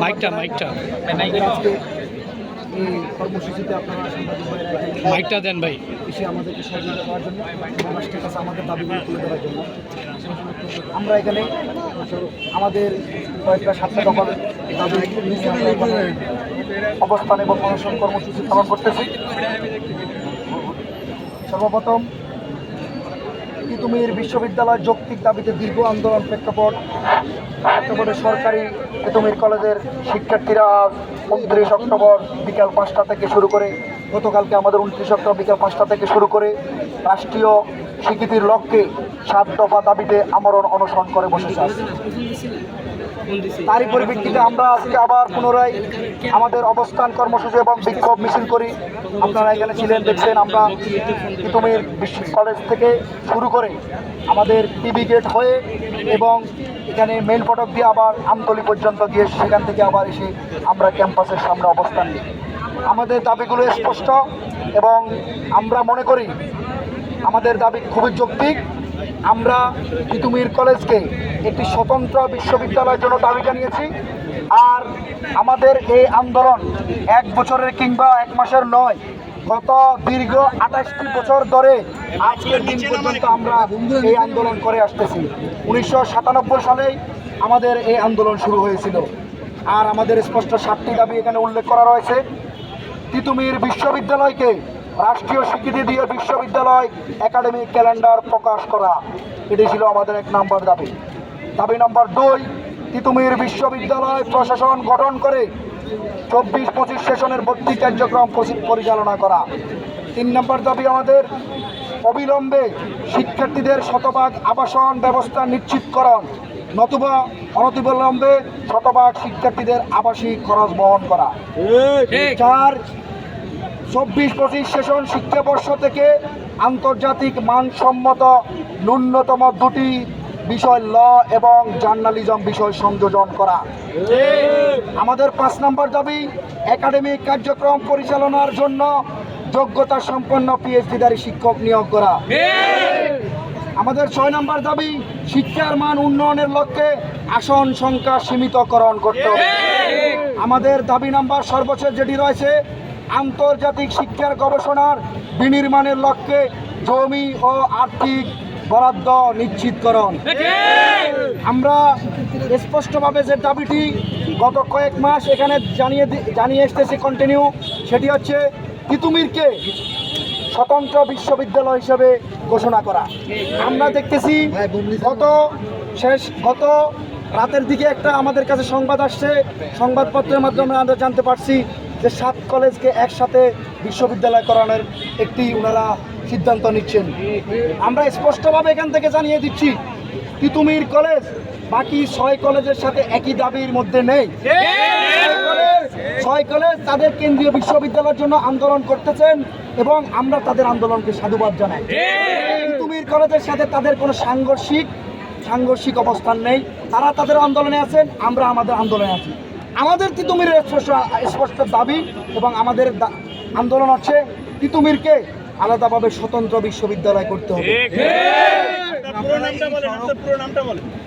মাইকটা মাইকটা। কর্মসূচিতে আপনারা মাইকটা দেন ভাই। এসে আমাদেরকে সহযোগিতা করার জন্য আমাদের দাবিগুলো তুলে ধরার জন্য। আমরা এখানে আমাদের কয়েকটা সাতটা দফার দাবি অবস্থান এবং অনশন কর্মসূচি পালন করতেছি। সর্বপ্রথম তিতুমির বিশ্ববিদ্যালয় যৌক্তিক দাবিতে দীর্ঘ আন্দোলন প্রেক্ষাপট, প্রেক্ষাপটে সরকারি তিতুমির কলেজের শিক্ষার্থীরা উনত্রিশ অক্টোবর বিকাল পাঁচটা থেকে শুরু করে, গতকালকে আমাদের উনত্রিশ অক্টোবর বিকাল পাঁচটা থেকে শুরু করে রাষ্ট্রীয় স্বীকৃতির লক্ষ্যে সাত দফা দাবিতে আমরণ অনুসরণ করে বসেছে। তারই পরিপ্রেক্ষিতে আমরা আজকে আবার পুনরায় আমাদের অবস্থান কর্মসূচি এবং বিক্ষোভ মিছিল করি। আপনারা এখানে ছিলেন, দেখছেন, আমরা তিতুমির বিশ্ব কলেজ থেকে শুরু করে আমাদের টিভি গেট হয়ে এবং এখানে মেন ফটক দিয়ে আবার আমতলি পর্যন্ত গিয়ে সেখান থেকে আবার এসে আমরা ক্যাম্পাসের সামনে অবস্থান নিই। আমাদের দাবিগুলো স্পষ্ট এবং আমরা মনে করি আমাদের দাবি খুবই যৌক্তিক। আমরা তিতুমির কলেজকে একটি স্বতন্ত্র বিশ্ববিদ্যালয়ের জন্য দাবি জানিয়েছি। আর আমাদের এই আন্দোলন এক বছরের কিংবা এক মাসের নয়, গত দীর্ঘ আঠাশটি বছর ধরে আজকের দিন পর্যন্ত আমরা এই আন্দোলন করে আসতেছি। উনিশশো সাতানব্বই সালেই আমাদের এই আন্দোলন শুরু হয়েছিল। আর আমাদের স্পষ্ট সাতটি দাবি এখানে উল্লেখ করা রয়েছে। তিতুমির বিশ্ববিদ্যালয়কে রাষ্ট্রীয় স্বীকৃতি দিয়ে বিশ্ববিদ্যালয় একাডেমিক ক্যালেন্ডার প্রকাশ করা। এটি ছিল আমাদের এক নম্বর দাবি। দাবি নম্বর দুই তিতুমির বিশ্ববিদ্যালয় প্রশাসন গঠন করে চব্বিশ পঁচিশ সেশনের ভর্তি কার্যক্রম পরিচালনা করা। তিন নম্বর দাবি আমাদের অবিলম্বে শিক্ষার্থীদের শতভাগ আবাসন ব্যবস্থা নিশ্চিতকরণ নতুবা অনতিবিলম্বে শতভাগ শিক্ষার্থীদের আবাসিক খরচ বহন করা। চার চব্বিশ পঁচিশ সেশন শিক্ষাবর্ষ থেকে আন্তর্জাতিক মানসম্মত ন্যূনতম দুটি বিষয় ল এবং জার্নালিজম বিষয় সংযোজন করা। আমাদের পাঁচ নম্বর দাবি, একাডেমিক কার্যক্রম পরিচালনার জন্য যোগ্যতা সম্পন্ন পিএইচডিধারী শিক্ষক নিয়োগ করা। আমাদের ছয় নম্বর দাবি, শিক্ষার মান উন্নয়নের লক্ষ্যে আসন সংখ্যা সীমিতকরণ করতে হবে। আমাদের দাবি নাম্বার সর্বশেষ যেটি রয়েছে আন্তর্জাতিক শিক্ষার গবেষণার বিনির্মাণের লক্ষ্যে জমি ও আর্থিক বরাদ্দ নিশ্চিতকরণ। আমরা স্পষ্টভাবে যে দাবিটি গত কয়েক মাস এখানে জানিয়ে জানিয়ে এসতেছি কন্টিনিউ সেটি হচ্ছে তিতুমিরকে স্বতন্ত্র বিশ্ববিদ্যালয় হিসেবে ঘোষণা করা। আমরা দেখতেছি গত শেষ, গত রাতের দিকে একটা আমাদের কাছে সংবাদ আসছে। সংবাদপত্রের মাধ্যমে আমরা জানতে পারছি যে সাত কলেজকে একসাথে বিশ্ববিদ্যালয় করানোর একটি ওনারা সিদ্ধান্ত নিচ্ছেন। আমরা স্পষ্টভাবে এখান থেকে জানিয়ে দিচ্ছি, তিতুমির কলেজ বাকি ছয় কলেজের সাথে একই দাবির মধ্যে নেই। ছয় কলেজ- তাদের কেন্দ্রীয় বিশ্ববিদ্যালয়ের জন্য আন্দোলন করতেছেন এবং আমরা তাদের আন্দোলনকে সাধুবাদ জানাই। তিতুমির কলেজের সাথে তাদের কোনো সাংঘর্ষিক সাংঘর্ষিক অবস্থান নেই। তারা তাদের আন্দোলনে আছেন, আমরা আমাদের আন্দোলনে আছি। আমাদের তিতুমিরের স্পষ্ট স্পষ্ট দাবি এবং আমাদের দা- আন্দোলন হচ্ছে তিতুমিরকে আলাদাভাবে স্বতন্ত্র বিশ্ববিদ্যালয় করতে হবে।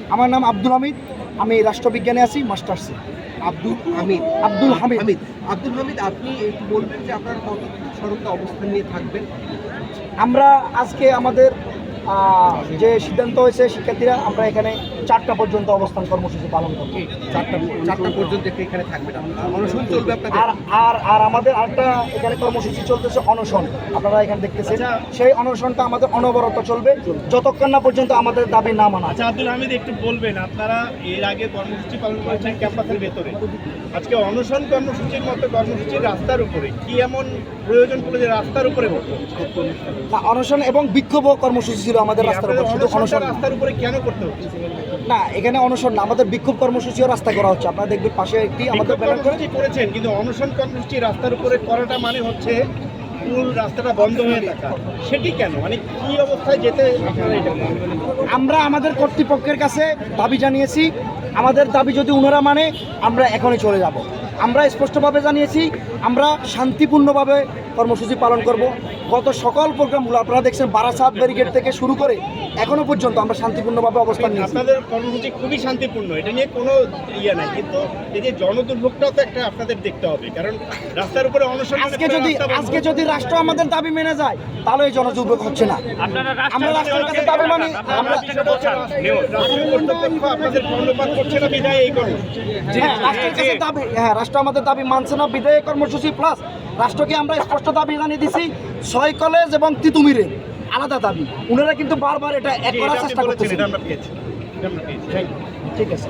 আমার নাম আব্দুল হামিদ আমি রাষ্ট্রবিজ্ঞানে আছি মাস্টার্সে আব্দুল হামিদ। আব্দুল হামিদ। হামিদ। আব্দুল হামিদ আপনি একটু বলবেন যে আপনার কত সড়কটা অবস্থান নিয়ে থাকবেন। আমরা আজকে আমাদের যে সিদ্ধান্ত হয়েছে শিক্ষার্থীরা আমরা এখানে চারটা পর্যন্ত অবস্থান কর্মসূচি পালন করব। চারটা চারটা পর্যন্ত এখানে থাকবেন অনশন চলবে আর আর আর আমাদের আরেকটা এখানে কর্মসূচি চলতেছে অনশন। আপনারা এখানে দেখতেছেন। সেই অনশনটা আমাদের অনবরত চলবে। যতক্ষণ না পর্যন্ত আমাদের দাবি না মানা আচ্ছা আব্দুল হামিদ একটু বলবেন আপনারা এর আগে কর্মসূচি পালন করেছেন ক্যাম্পাসের ভেতরে। আজকে অনশন কর্মসূচির মতো কর্মসূচি রাস্তার উপরে কি এমন প্রয়োজন পড়ে যে রাস্তার উপরে? না অনশন এবং বিক্ষোভ কর্মসূচি ছিল আমাদের রাস্তার উপর শুধু অনশন রাস্তার উপরে কেন করতে হচ্ছে? না এখানে অনশন না আমাদের বিক্ষোভ কর্মসূচিও রাস্তা করা হচ্ছে। আপনারা দেখবেন পাশে একটি আমাদের ব্যানার করে কর্মসূচি করেছেন কিন্তু অনশন কর্মসূচি রাস্তার উপরে করাটা মানে হচ্ছে মূল রাস্তাটা বন্ধ হয়ে থাকা। সেটি কেন? মানে কি অবস্থায় যেতে আমরা আমাদের কর্তৃপক্ষের কাছে দাবি জানিয়েছি। আমাদের দাবি যদি ওনারা মানে আমরা এখনই চলে যাব। আমরা স্পষ্টভাবে জানিয়েছি, আমরা শান্তিপূর্ণভাবে কর্মসূচি পালন করব। গত সকল প্রোগ্রামগুলো আপনারা দেখছেন, বারাসাত ব্যারিকেড থেকে শুরু করে এখনও পর্যন্ত আমরা শান্তিপূর্ণভাবে অবস্থান নিয়েছি। আপনাদের কর্মসূচি খুবই শান্তিপূর্ণ এটা নিয়ে কোনো ইয়ে নাই কিন্তু এই যে জনদুর্ভোগটাও তো একটা আপনাদের দেখতে হবে কারণ রাস্তার উপরে অনশন আজকে যদি আজকে যদি রাষ্ট্র আমাদের দাবি মেনে যায় তাহলে এই জনযুদ্ধ হচ্ছে না। আমরা রাষ্ট্রের কাছে দাবি মানি আমরা রাষ্ট্র আপনাদের কর্ণপাত করছে না বিদায় এই কর্মসূচি? হ্যাঁ, রাষ্ট্রের কাছে দাবি হ্যাঁ রাষ্ট্র আমাদের দাবি মানছে না বিদায় কর্মসূচি প্লাস রাষ্ট্রকে আমরা স্পষ্ট দাবি জানিয়ে দিছি ছয় কলেজ এবং তিতুমিরে। আলাদা দাবি। ওনারা কিন্তু বারবার এটা এক করার চেষ্টা করছেন. ঠিক আছে।